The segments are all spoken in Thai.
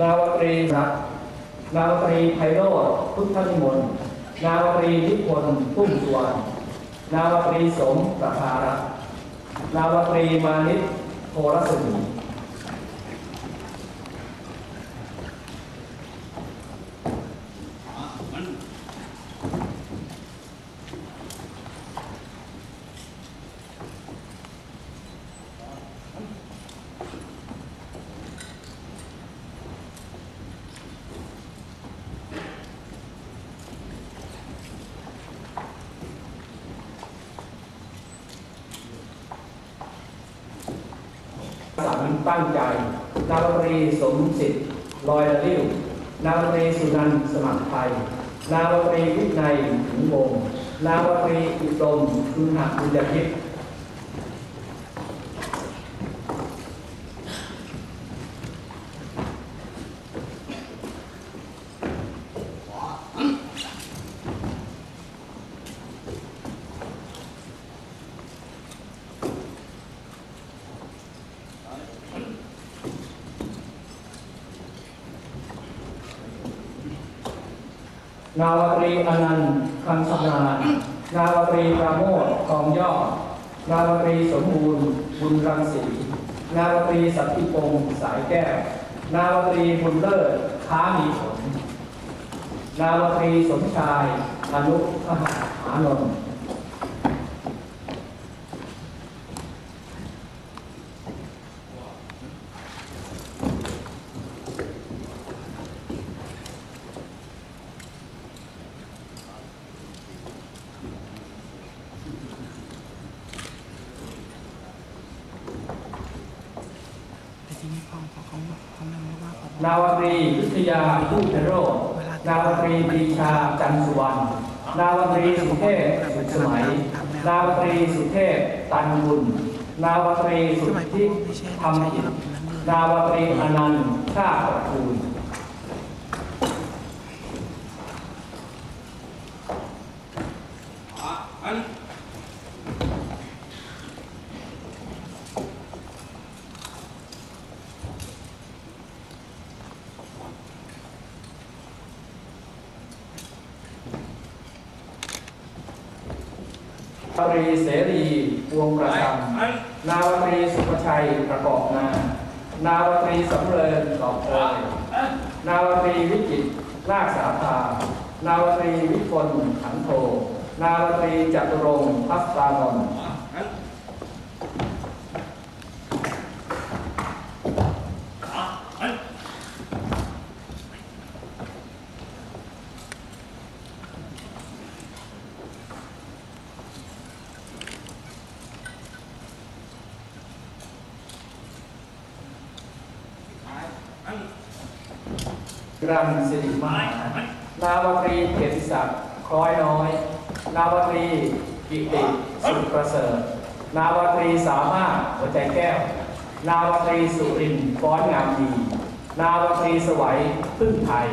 นาวตรีรักนาวตรีไพโรธพุทธนิมนต์นาวตรีนิพนธ์พุ่มสวนนาวตรีสมประภารนาวตรีมานิตโครสมี สันตั้งใจ นาวรีสมสิทธิ์ลอยละลิ้วนาวรีสุนันสมัครไทย นาวรีวิทย์ในถึงวงนาวรีอุดมคือหักบุญญพิษ นาวตรีอนันต์คำสนานนาวตรีปราโมทกองย่อ นาวตรีสมบูรณ์บุญรังสี นาวตรีสัตติพงศ์สายแก้ว นาวตรีบุญเลิศค้ามีผล นาวตรีสมชายอนุพหานนท์ แต่ทีนี้พอพอเขาเขานั่งว่าพอ นาวตรีวิทยาผู้เทโรนาวตรีปีชาจันสุวรรณนาวตรีสุเทพสุสมัย นาวตรีสุเทพตันบุญ นาวตรีสุทธิธรรมกิจนนาวตรีอนันต์ชาติตระกูล นาวต รีเสรีวงประจำนาวตรีสุภชัยประกอบนานาวตรีสำเริญกอบเอยนาวตรีวิจิตรนาคสาภานาวตรีวิพลขันโทนาวตรีจตุรงค์พัสตานนท์ กรังสิริมหานาวตรีเกติศักดิ์คล้อยน้อย นาวตรีกิติสุขประเสริฐ นาวตรีสามารถหัวใจแก้ว นาวตรีสุรินทร์ฟ้อนงามดี นาวตรีสวัยพึ่งไทย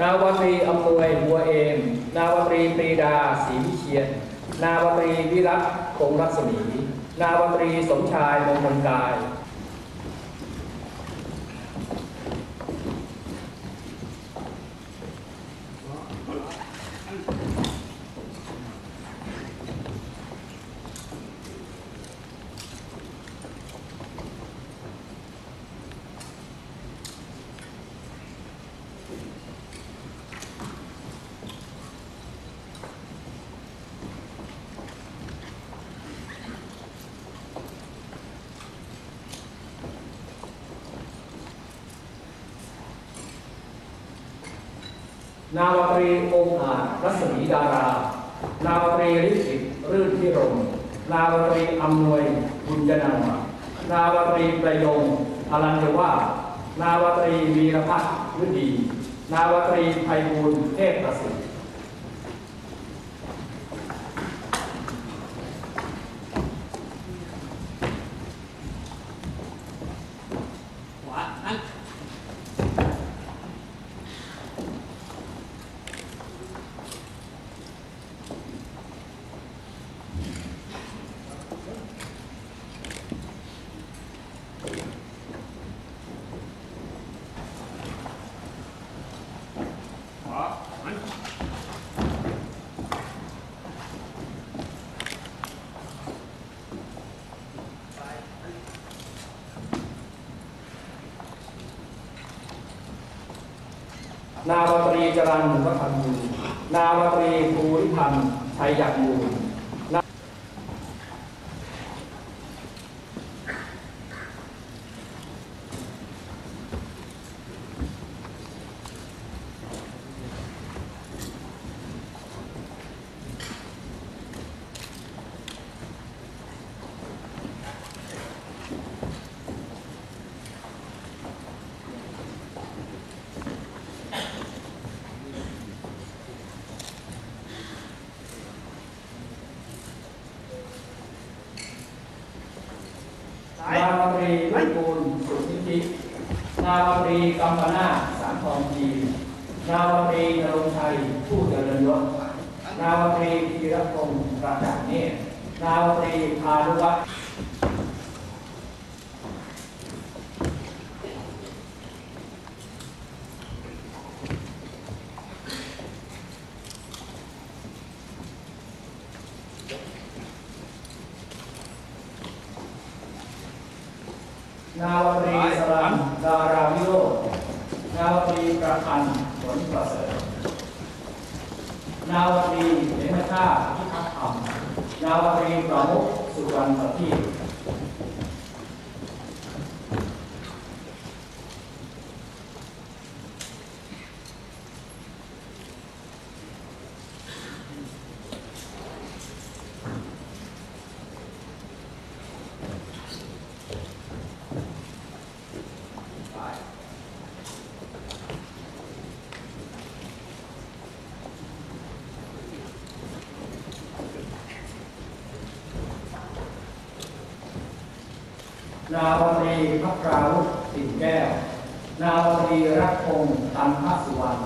นาวตรีอำนวยบัวเอม นาวตรีปรีดาศรีวิเชียน นาวตรีวิรัตคงรัศมี นาวตรีสมชายมงคลกาย นาวตรีองค์อาจรัศมีดารา นาวตรีฤทธิ์รื่นพิรมนาวตรีอำนวยบุญยนามานาวตรีประยงอลันเทวานาวตรีวีรพัฒน์ฤดี นาวตรีไพบูลเทพประสิทธิ ขวาอัน ขวาอัน นาวตรีจรัญวัฒนยูนาวตรีภูริพันธ์ชัยยักษ์มูลาว นาวา ตรีวิบูลสุทธินาวตรีกัมปนาสามทองจีนาวตรีนรงชัยผู้เจริญยศนาวตรีธีรพงศ์ประจักษ์เนตรนาวตรีพานุวัฒน์ นาวตรีสรันดาราวิโรจนาวตรีประพันธ์ผลประเสริฐนาวตรีเดชชาติพิทักษ์ธรรมนาวตรีประมุขสุวรรณประ นาวาตรีพระกราวุธสินแก้ว นาวาตรีรักพงศ์ตันทสุวรรณ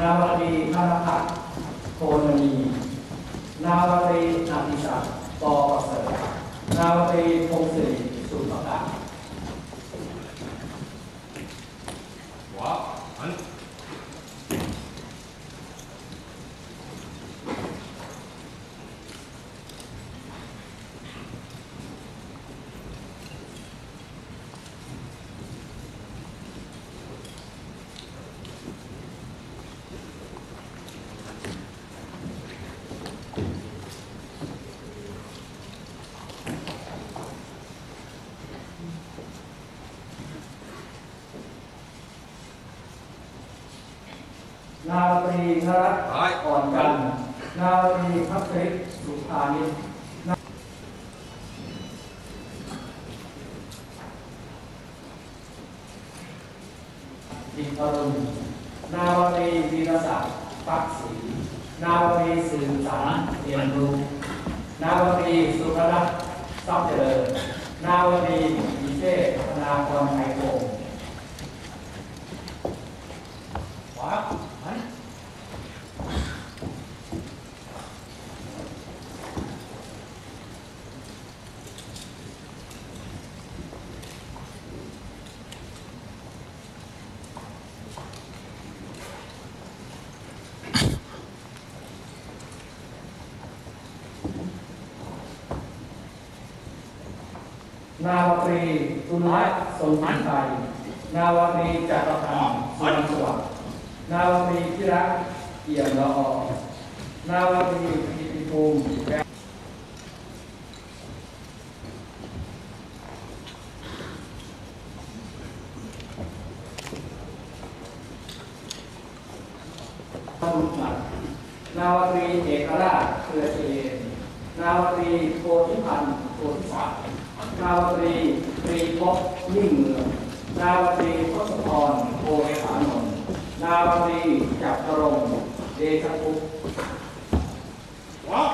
นาวาตรีธนพัฒน์โพนมีนาวาตรีนาติศักดิ์ปอประเสริฐนาวาตรีพงศิริสุภกาศ ขวาอัน นาวาต รีนรัตน์อ่อนกันทร์นาวาตรีพักริศสุภานิชนาดินอรุณนาวาตรีวีรศักดิ์ปักศรีนาวาตรีสื่อสารเรียนรู้นาวาตรีสุรรัตน์ทรัพย์เจริญนาวาตรีวิเชษฐ์ธนาพรไทยโกง ขวาอัน นาวตรีตุลาทรงพิไทยนาวตรีจักรพันธ์สุวรรณสวัสดิ์นาวตรีพิรักษ์เอี่ยมละออนาวตรีกิติภูมิแก้วนาวตรีเอกราชเครือเจนนาวตรีโพธิพันธ์โพธิศักดิ์ ชาวตรีตรีพบยิ่งเมือง นาวตรีทศพรโอสานนท์นาวตรีจักรรงเดชภพว้าว